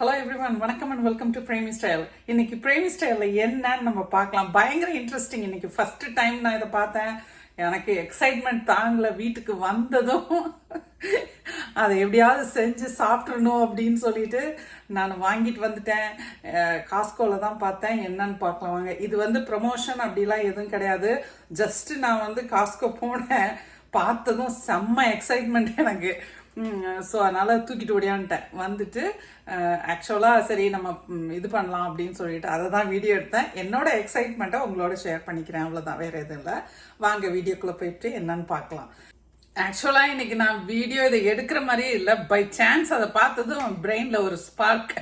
Hello everyone வணக்கம் and welcome to Premi style இன்னைக்கு பிரேமி ஸ்டைலில் என்னன்னு நம்ம பார்க்கலாம். பயங்கர இன்ட்ரெஸ்டிங் இன்னைக்கு. ஃபர்ஸ்ட் டைம் நான் இதை பார்த்தேன். எனக்கு எக்ஸைட்மெண்ட் தாங்கல. வீட்டுக்கு வந்ததும் அதை எப்படியாவது செஞ்சு சாப்பிட்றணும் அப்படின்னு சொல்லிட்டு நான் வாங்கிட்டு வந்துட்டேன். காஸ்கோவில் தான் பார்த்தேன். என்னன்னு பார்க்கலாம் வாங்க. இது வந்து ப்ரமோஷன் அப்படிலாம் எதுவும் கிடையாது. ஜஸ்ட் நான் வந்து காஸ்கோ போனேன். பார்த்ததும் செம்ம எக்ஸைட்மெண்ட் எனக்கு. ஸோ அதனால் தூக்கிட்டு ஓடியான்ட்டேன். வந்துட்டு ஆக்சுவலாக சரி நம்ம இது பண்ணலாம் அப்படின்னு சொல்லிட்டு அதை தான் வீடியோ எடுத்தேன். என்னோட எக்ஸைட்மெண்ட்டை உங்களோட ஷேர் பண்ணிக்கிறேன். அவ்வளோதான் வேறு எதுவும் இல்லை. வாங்க வீடியோக்குள்ளே போயிட்டு என்னன்னு பார்க்கலாம். ஆக்சுவலாக இன்னைக்கு நான் வீடியோ இதை எடுக்கிற மாதிரியே இல்லை. பை சான்ஸ் அதை பார்த்ததும் பிரெயினில் ஒரு ஸ்பார்க்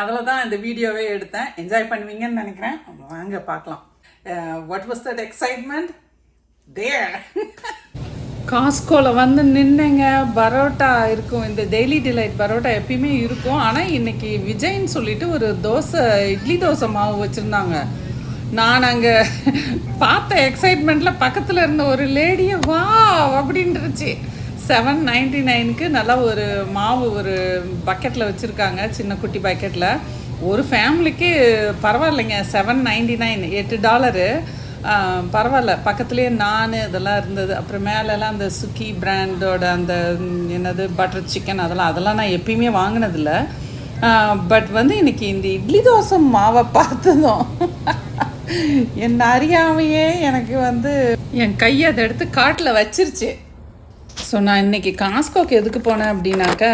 அதில் தான் இந்த வீடியோவே எடுத்தேன். என்ஜாய் பண்ணுவீங்கன்னு நினைக்கிறேன். வாங்க பார்க்கலாம். What was that excitement there காஸ்கோவில் வந்து நின்னுங்க. பரோட்டா இருக்கும். இந்த டெய்லி டிலைட் பரோட்டா எப்பயுமே இருக்கும். ஆனால் இன்னைக்கு விஜய்ன்னு சொல்லிட்டு ஒரு தோசை இட்லி தோசை மாவு வச்சுருந்தாங்க. நான் அங்கே பார்த்த எக்ஸைட்மெண்ட்டில் பக்கத்தில் இருந்த ஒரு லேடியை வா அப்படின்ட்டுருச்சு செவன் நைன்டி நைனுக்கு நல்லா ஒரு மாவு ஒரு பக்கெட்டில் வச்சுருக்காங்க சின்ன குட்டி பக்கெட்டில் ஒரு ஃபேமிலிக்கு பரவாயில்லைங்க. செவன் நைன்டி நைன் எட்டு டாலரு பரவாயில்ல. பக்கத்துலேயே நான் இதெல்லாம் இருந்தது. அப்புறம் மேலெல்லாம் அந்த சுக்கி பிராண்டோட அந்த என்னது பட்டர் சிக்கன் அதெல்லாம் அதெல்லாம் நான் எப்பயுமே வாங்கினதில்ல. பட் வந்து இன்னைக்கு இந்த இட்லி தோசை மாவை பார்த்ததும் என் அறியாமையே எனக்கு வந்து என் கையை அதை எடுத்து காட்டில் வச்சிருச்சு. ஸோ நான் இன்னைக்கு காஸ்கோக்கு எதுக்கு போனேன் அப்படின்னாக்கா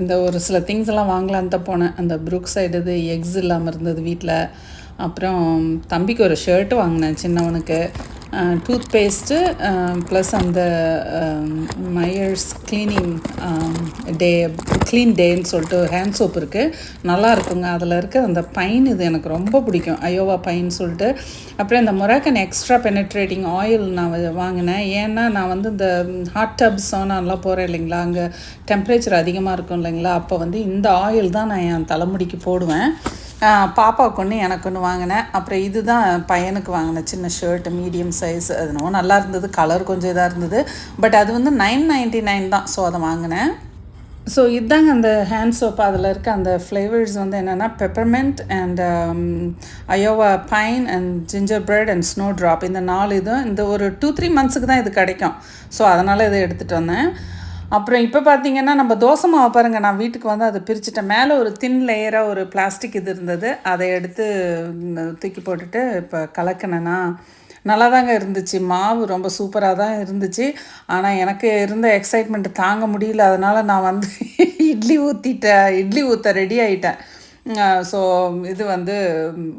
இந்த ஒரு சில திங்ஸ் எல்லாம் வாங்கலான்னு தான் போனேன். அந்த ப்ரூக் சைடு இது எக்ஸ் இல்லாமல் இருந்தது வீட்டில் அப்புறம் தம்பிக்கு ஒரு ஷர்ட் வாங்கினேன் சின்னவனுக்கு. டூத் பேஸ்ட்டு ப்ளஸ் அந்த மயர்ஸ் க்ளீனிங் டே க்ளீன் டேன்னு சொல்லிட்டு ஹேண்ட் சோப் இருக்குது நல்லா இருக்குங்க. அதில் இருக்க அந்த பைன் இது எனக்கு ரொம்ப பிடிக்கும். அயோவா பைன் சொல்லிட்டு. அப்புறம் இந்த மொராக்கன் எக்ஸ்ட்ரா பெனட்ரேட்டிங் ஆயில் நான் வ- வாங்கினேன். ஏன்னா நான் வந்து இந்த ஹாட் டப் சோனாலாம் போகிறேன் இல்லைங்களா? அங்கே டெம்பரேச்சர் அதிகமாக இருக்கும் இல்லைங்களா? அப்போ வந்து இந்த ஆயில் தான் நான் என் தலைமுடிக்கு போடுவேன். பாப்பாவுக்கு ஒன்று எனக்கு ஒன்று வாங்கினேன். அப்புறம் இதுதான் பையனுக்கு வாங்கினேன். சின்ன ஷர்ட் மீடியம் சைஸ் அது என்னவோ நல்லா இருந்தது. கலர் கொஞ்சம் இதாக இருந்தது. பட் அது வந்து நைன் நைன்ட்டி நைன் தான். ஸோ அதை வாங்கினேன். ஸோ இதுதாங்க அந்த ஹேண்ட் சோப் அதில் இருக்க அந்த ஃப்ளேவர்ஸ் வந்து என்னென்னா peppermint and Iowa pine and gingerbread and snow drop இந்த நாலு இதுவும் இந்த ஒரு டூ த்ரீ மந்த்ஸுக்கு தான் இது கிடைக்கும். ஸோ அதனால் இதை எடுத்துகிட்டு வந்தேன். அப்புறம் இப்போ பார்த்தீங்கன்னா நம்ம தோசை மாவை பாருங்கள் நான் வீட்டுக்கு வந்து அதை பிரிச்சுட்டேன். மேலே ஒரு தின் லேயராக ஒரு பிளாஸ்டிக் இது இருந்தது. அதை எடுத்து தூக்கி போட்டுட்டு இப்போ கலக்கினேன்னா நல்லா தாங்க இருந்துச்சு. மாவு ரொம்ப சூப்பராக தான் இருந்துச்சு. ஆனால் எனக்கு இருந்த எக்ஸைட்மெண்ட் தாங்க முடியல. அதனால் நான் வந்து இட்லி ஊற்றிட்டேன் இட்லி ஊற்ற ரெடி ஆகிட்டேன் ஸோ இது வந்து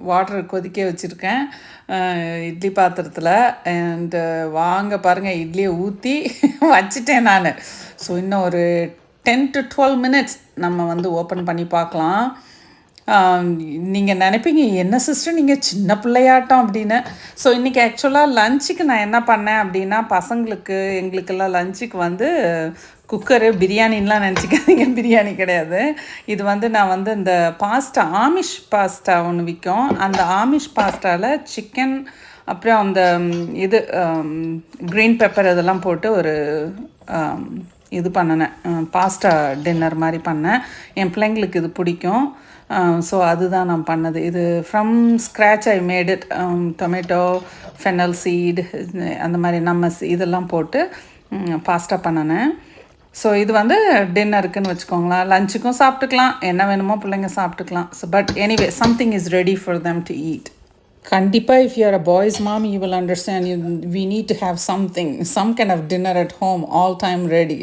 வாட்டர் கொதிக்க வச்சுருக்கேன். இட்லி பாத்திரத்தில். அண்டு வாங்க பாருங்கள் இட்லியை ஊற்றி வச்சிட்டேன் நான். ஸோ இன்னும் ஒரு டென் டு டுவெல் மினிட்ஸ் நம்ம வந்து ஓப்பன் பண்ணி பார்க்கலாம். நீங்கள் நினைப்பீங்க என்ன சிஸ்டர் நீங்கள் சின்ன பிள்ளையாட்டம் அப்படின்னு. ஸோ இன்றைக்கி ஆக்சுவலாக லஞ்சுக்கு நான் என்ன பண்ணேன் அப்படின்னா பசங்களுக்கு எங்களுக்கெல்லாம் லஞ்சுக்கு வந்து குக்கரு பிரியாணின்லாம் நினச்சிக்காதீங்க. பிரியாணி கிடையாது. இது வந்து நான் வந்து இந்த பாஸ்டா ஆமிஷ் பாஸ்டா ஒன்று விற்கும் அந்த ஆமிஷ் பாஸ்டாவில் சிக்கன் அப்புறம் அந்த இது க்ரீன் பெப்பர் இதெல்லாம் போட்டு ஒரு இது பண்ணினேன். பாஸ்டா டின்னர் மாதிரி பண்ணேன். என் பிள்ளைங்களுக்கு இது பிடிக்கும். ஸோ அதுதான் நான் பண்ணது. இது from scratch I made it tomato fennel seed அந்த மாதிரி நம்ம இதெல்லாம் போட்டு பாஸ்டா பண்ணினேன். ஸோ இது வந்து டின்னருக்குன்னு வச்சுக்கோங்களேன். லஞ்சுக்கும் சாப்பிட்டுக்கலாம். என்ன வேணுமோ பிள்ளைங்க சாப்பிட்டுக்கலாம். So but anyway something is ready for them to eat கண்டிப்பாக if you are a boys mom you will understand you we need to have something some kind of dinner at home all time ready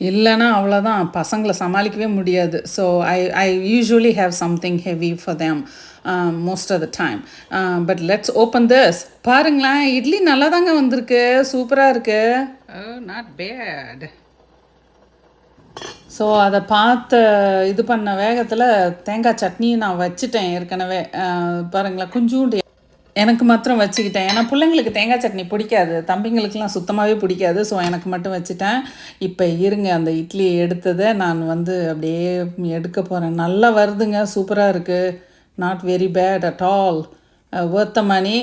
இல்லைன்னா அவ்வளோதான் பசங்களை சமாளிக்கவே முடியாது. So I I usually have something heavy for them most of the time but let's open this பாருங்களேன் இட்லி நல்லா தாங்க வந்திருக்கு சூப்பராக இருக்குது நாட் பேட் ஸோ அதை பார்த்து இது பண்ண வேகத்தில் தேங்காய் சட்னியும் நான் வச்சுட்டேன் ஏற்கனவே. பாருங்களேன் கொஞ்சோண்டு. எனக்கு மாத்திரம் வச்சுக்கிட்டேன். ஏன்னா பிள்ளைங்களுக்கு தேங்காய் சட்னி பிடிக்காது. தம்பிங்களுக்குலாம் சுத்தமாகவே பிடிக்காது. ஸோ எனக்கு மட்டும் வச்சுட்டேன். இப்போ இருங்க அந்த இட்லி எடுத்ததை நான் வந்து அப்படியே எடுக்க போகிறேன் நல்லா வருதுங்க. சூப்பராக இருக்குது not very bad at all ஒர்த்த money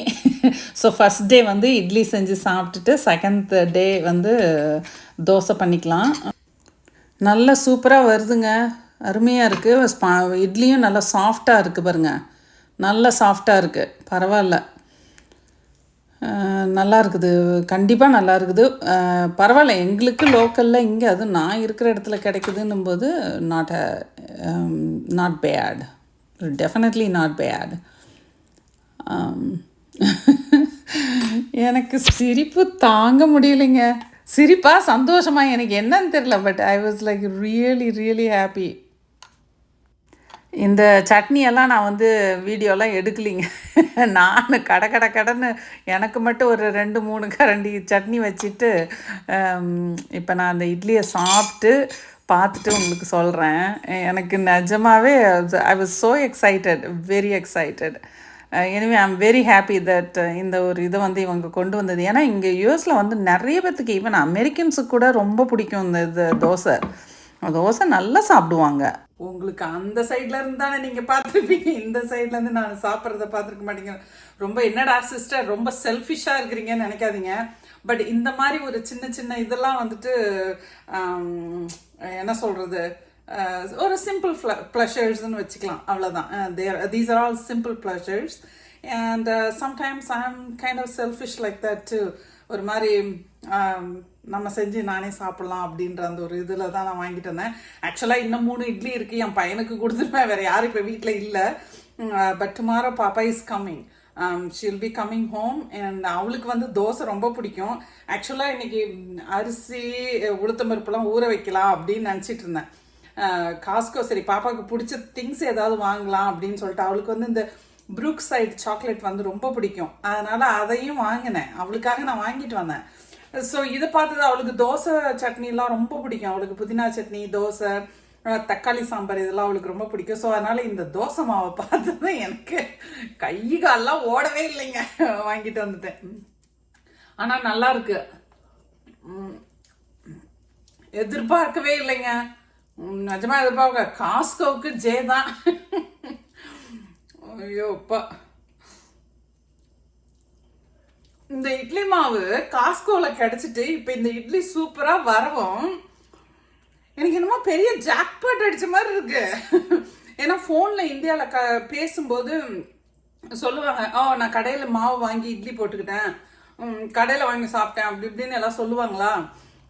so first day வந்து இட்லி செஞ்சு சாப்பிட்டுட்டு செகண்ட் டே வந்து தோசை பண்ணிக்கலாம். நல்லா சூப்பராக வருதுங்க. அருமையாக இருக்குது ஸ்பா இட்லியும் நல்லா சாஃப்டாக இருக்குது பாருங்கள் நல்லா சாஃப்டாக இருக்குது பரவாயில்ல. நல்லா இருக்குது. கண்டிப்பாக நல்லா இருக்குது. பரவாயில்ல. எங்களுக்கு லோக்கலில் இங்கே அதுவும் நான் இருக்கிற இடத்துல கிடைக்குதுன்னும் போது not not bad definitely not bad எனக்கு சிரிப்பு தாங்க முடியலைங்க. சிரிப்பா சந்தோஷமா எனக்கு என்னன்னு தெரியல but I was like really really happy இந்த சட்னியெல்லாம் நான் வந்து வீடியோலாம் எடுக்கலிங்க. நான் கடை கடை கடைன்னு எனக்கு மட்டும் ஒரு ரெண்டு மூணு கரண்டி சட்னி வச்சுட்டு இப்போ நான் அந்த இட்லியை சாப்பிட்டு பார்த்துட்டு உங்களுக்கு சொல்கிறேன் எனக்கு நிஜமாகவே I was so excited very excited anyway I'm very happy that இந்த ஒரு இதை வந்து இவங்க கொண்டு வந்தது. ஏன்னா இங்கே யூஎஸில் வந்து நிறைய பேர்த்துக்கு ஈவன் அமெரிக்கன்ஸுக்கு கூட ரொம்ப பிடிக்கும் இந்த இது தோசை. தோசை நல்லா சாப்பிடுவாங்க. உங்களுக்கு அந்த சைட்ல இருந்து தானே நீங்கள் பார்த்துருப்பீங்க. இந்த சைட்லேருந்து நான் சாப்பிட்றத பார்த்துருக்க மாட்டேங்கிறேன் ரொம்ப என்னடா சிஸ்டர் ரொம்ப செல்ஃபிஷாக இருக்கிறீங்கன்னு நினைக்காதீங்க. பட் இந்த மாதிரி ஒரு சின்ன சின்ன இதெல்லாம் வந்துட்டு um, என்ன சொல்கிறது Uh, ஒரு சிம்பிள் ப்ளஷர்ஸ்னு வச்சுக்கலாம். அவ்வளோதான் there these are all simple pleasures and sometimes I am kind of selfish like that ஒரு மாதிரி um, நம்ம செஞ்சு நானே சாப்பிட்லாம் அப்படின்ற அந்த ஒரு இதில் தான் நான் வாங்கிட்டு வந்தேன். ஆக்சுவலாக இன்னும் மூணு இட்லி இருக்குது என் பையனுக்கு கொடுத்துருப்பேன் வேறு யாரும் இப்போ வீட்டில் இல்லை. பட் டுமாரோ பாப்பா is coming she'll be coming home and அவளுக்கு வந்து தோசை ரொம்ப பிடிக்கும். ஆக்சுவலாக இன்னைக்கு அரிசி உளுத்தம்பருப்புலாம் ஊற வைக்கலாம் அப்படின்னு நினச்சிட்டு இருந்தேன். காஸ்கோ சரி பாப்பாவுக்கு பிடிச்ச திங்ஸ் ஏதாவது வாங்கலாம் அப்படின்னு சொல்லிட்டு அவளுக்கு வந்து இந்த ப்ரூக் சைட் சாக்லேட் வந்து ரொம்ப பிடிக்கும். அதனால அதையும் வாங்கினேன். அவளுக்காக நான் வாங்கிட்டு வந்தேன். ஸோ இதை பார்த்தது அவளுக்கு தோசை சட்னிலாம் ரொம்ப பிடிக்கும். அவளுக்கு புதினா சட்னி தோசை தக்காளி சாம்பார் இதெல்லாம் அவளுக்கு ரொம்ப பிடிக்கும். ஸோ அதனால இந்த தோசை மாவை பார்த்தது எனக்கு கை கால்லாம் ஓடவே இல்லைங்க. வாங்கிட்டு வந்துட்டேன். ஆனால் நல்லா இருக்கு. எதிர்பார்க்கவே இல்லைங்க. நிஜமா எதிர்பார்க்க காஸ்கோவுக்கு ஜே தான். ஐயோப்பா இந்த இட்லி மாவு காஸ்கோவில் கிடச்சிட்டு இப்போ இந்த இட்லி சூப்பராக வரவும் எனக்கு என்னமோ பெரிய ஜாக்பாட் அடித்த மாதிரி இருக்கு. ஏன்னா ஃபோனில் இந்தியாவில் க பேசும்போது சொல்லுவாங்க ஓ நான் கடையில் மாவு வாங்கி இட்லி போட்டுக்கிட்டேன். கடையில் வாங்கி சாப்பிட்டேன். அப்படி இப்படின்னு எல்லாம் சொல்லுவாங்களா?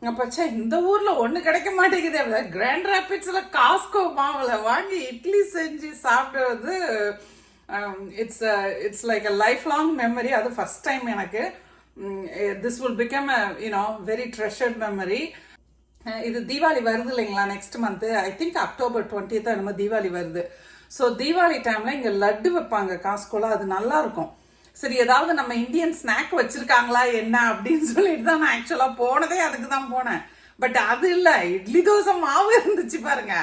அப்போ இந்த ஊரில் ஒன்று கிடைக்க மாட்டேங்குது. கிராண்ட் ராபிட்ஸில் காஸ்கோ மாவில் வாங்கி இட்லி செஞ்சு சாப்பிடுறது it's it's like a life long memory அது ஃபஸ்ட் டைம் எனக்கு. This will become a you know very treasured memory இது தீபாவளி வருது இல்லைங்களா next month I think October twenty தான் நம்ம தீபாவளி வருது. ஸோ தீபாவளி டைம்ல இங்கே லட்டு வைப்பாங்க காஸ்கோல அது நல்லா இருக்கும். சரி ஏதாவது நம்ம இந்தியன் ஸ்நாக் வச்சுருக்காங்களா என்ன அப்படின்னு சொல்லிட்டு தான் நான் ஆக்சுவலாக போனதே அதுக்கு தான் போனேன். பட் அது இல்லை இட்லி தோசை மாவு இருந்துச்சு பாருங்க.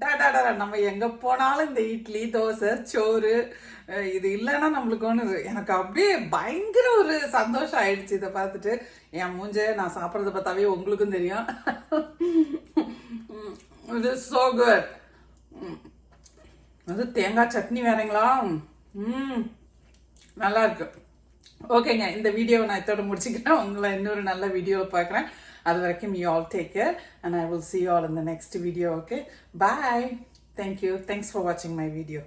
டாடா நம்ம எங்கே போனாலும் இந்த இட்லி தோசை சோறு இது இல்லைன்னா நம்மளுக்கு ஒன்று எனக்கு அப்படியே பயங்கர ஒரு சந்தோஷம் ஆயிடுச்சு இதை பார்த்துட்டு. என் மூஞ்ச நான் சாப்பிட்றத பார்த்தாவே உங்களுக்கும் தெரியும். இது சோ குட் அது தேங்காய் சட்னி வேறங்களா? ம். நல்லா இருக்கு ஓகேங்க இந்த வீடியோவை நான் இதோட முடிச்சுக்கிறேன். உங்களை இன்னொரு நல்ல வீடியோவில் பார்க்குறேன். அது வரைக்கும் you all take care and I will see all இந்த next video okay bye thank you thanks for வாட்சிங் மை வீடியோ